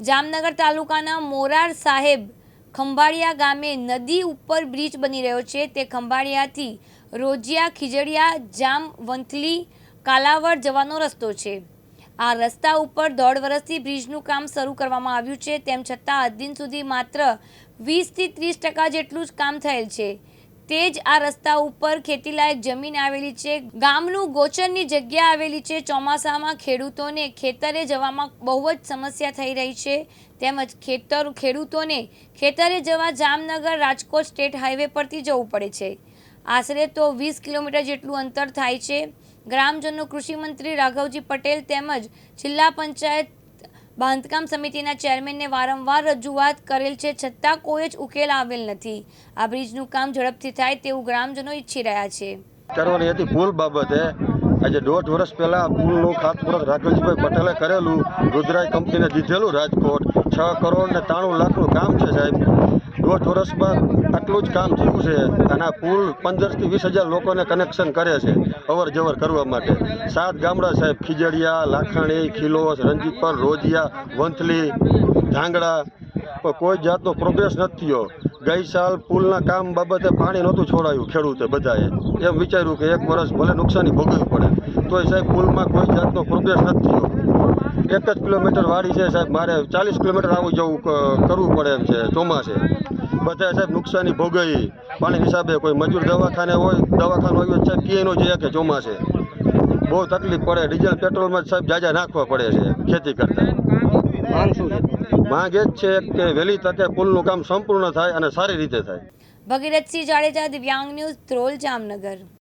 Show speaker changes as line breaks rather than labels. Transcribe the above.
જામનગર તાલુકાના મોરાર સાહેબ ખંભાળિયા ગામે નદી ઉપર બ્રિજ બની રહ્યો છે. તે ખંભાળિયાથી રોજિયા, ખીજડીયા, જામ, વંથલી, કાલાવડ જવાનો રસ્તો છે. આ રસ્તા ઉપર દોઢ વર્ષથી બ્રિજનું કામ શરૂ કરવામાં આવ્યું છે. તેમ છતાં દિન સુધી માત્ર વીસથી ત્રીસ ટકા જેટલું જ કામ થયેલ છે. તે જ આ રસ્તા ઉપર ખેતીલાયક જમીન આવેલી છે. ગામનું ગોચરની જગ્યા આવેલી છે. ચોમાસામાં ખેડૂતોને ખેતરે જવામાં બહુ જ સમસ્યા થઈ રહી છે. તેમજ ખેતર, ખેડૂતોને ખેતરે જવા જામનગર, રાજકોટ સ્ટેટ હાઈવે પરથી જવું પડે છે. આશરે તો વીસ કિલોમીટર જેટલું અંતર થાય છે. ગ્રામજનો, કૃષિમંત્રી રાઘવજી પટેલ તેમજ જિલ્લા પંચાયત બાંધકામ સમિતિના ચેરમેનને વારંવાર રજૂઆત કરેલ છે, છતાં કોઈ જ ઉકેલ આવેલ નથી. આ બ્રિજનું કામ ઝડપથી થાય તેવું ગ્રામજનો ઈચ્છી રહ્યા છે.
કરવાની હતી પુલ બાબતે આજે દોઢ વર્ષ પહેલા પુલનું ખાતમુહૂર્ત રાઘવજીભાઈ પટેલે કરેલું. રુદ્રાય કંપનીને દીધેલું રાજકોટ. છ કરોડ ને ત્રાણું લાખનું કામ છે સાહેબ. દોઢ વર્ષમાં આટલું જ કામ થયું છે અને આ પુલ પંદરથી વીસ હજાર લોકોને કનેક્શન કરે છે અવર જવર કરવા માટે. સાત ગામડા સાહેબ, ખીજડીયા, લાખાણી, ખીલોસ, રંજીતપર, રોજિયા, વંથલી, ધાંગડા પણ કોઈ જાતનો પ્રોગ્રેસ નથી થયો. ગઈ સાલ પુલના કામ બાબતે પાણી નહોતું છોડાયું ખેડૂતે બધાએ. એમ વિચાર્યું કે એક વર્ષ ભલે નુકસાની ભોગવવી પડે. તોય સાહેબ, પુલમાં કોઈ જાતનો પ્રોગ્રેસ નથી થયો. એક જ કિલોમીટર વાળી છે સાહેબ, મારે ચાલીસ કિલોમીટર આવું જવું કરવું પડે એમ છે, ચોમાસે. બધા સાહેબ નુકસાની ભોગવી. પાણી હિસાબે કોઈ મજૂર દવાખાને હોય, દવાખાનું આવ્યું સાહેબ પીએનો જઈએ કે ચોમાસે. બહુ તકલીફ પડે. ડીઝલ, પેટ્રોલમાં સાહેબ જાજા નાખવા પડે છે ખેતી કરતા. માંગ એ જ છે કે વહેલી તકે પુલનું કામ સંપૂર્ણ થાય અને સારી રીતે થાય.
ભગીરથસિંહ જાડેજા, દિવ્યાંગ ન્યૂઝ, ધ્રોલ જામનગર.